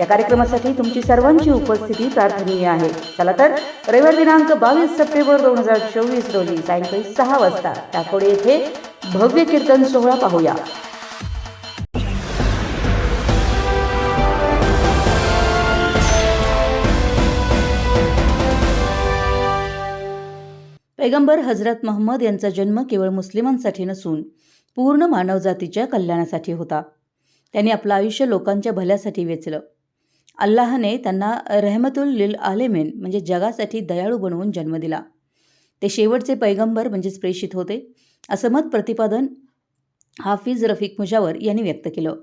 या कार्यक्रमासाठी तुमची सर्वांची उपस्थिती प्रार्थनीय आहे. चला तर रविवार दिनांक बावीस सप्टेंबर दोन हजार चोवीस रोजी सायंकाळी सहा वाजता टाकोडे येथे भव्य कीर्तन सोहळा पाहूया. पैगंबर हजरत महम्मद यांचा जन्म केवळ मुस्लिमांसाठी नसून पूर्ण मानवजातीच्या कल्याणासाठी होता. त्यांनी आपलं आयुष्य लोकांच्या भल्यासाठी वेचलं. अल्लाहने त्यांना रहमतुल लिल आलेमेन म्हणजे जगासाठी दयाळू बनवून जन्म दिला. ते शेवटचे पैगंबर म्हणजेच प्रेषित होते असं मत प्रतिपादन हाफिज रफिक मुजावर यांनी व्यक्त केलं.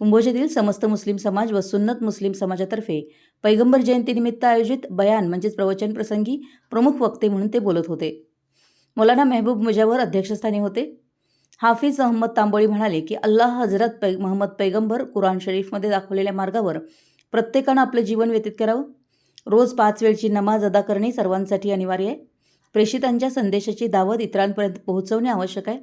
कुंभोजीतील समस्त मुस्लिम समाज व सुन्नत मुस्लिम समाजातर्फे पैगंबर जयंतीनिमित्त आयोजित बयान म्हणजेच प्रवचन प्रसंगी प्रमुख वक्ते म्हणून ते बोलत होते. मौलाना मेहबूब मुजावर अध्यक्षस्थानी होते. हाफिज अहमद तांबोळी म्हणाले की अल्लाह हजरत पै महम्मद पैगंबर कुराण शरीफमध्ये दाखवलेल्या मार्गावर प्रत्येकानं आपलं जीवन व्यतीत करावं. रोज पाच वेळची नमाज अदा करणे सर्वांसाठी अनिवार्य आहे. प्रेषितांच्या संदेशाची दावत इतरांपर्यंत पोहोचवणे आवश्यक आहे.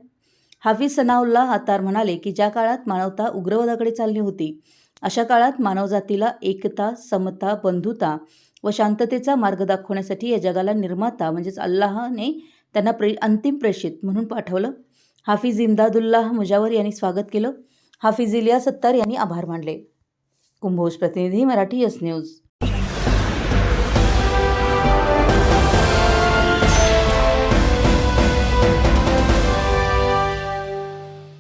हाफिज सनाउल्लाह हातार म्हणाले की ज्या काळात मानवता उग्रवादाकडे चालली होती अशा काळात मानवजातीला एकता समता बंधुता व शांततेचा मार्ग दाखवण्यासाठी या जगाला निर्माता म्हणजेच अल्लाहने त्यांना प्रे अंतिम प्रेषित म्हणून पाठवलं. हाफिज इमदादुल्लाह मुजावर यांनी स्वागत केलं. हाफिज इलिया सत्तार यांनी आभार मानले. कुंभोज प्रतिनिधी मराठी यस न्यूज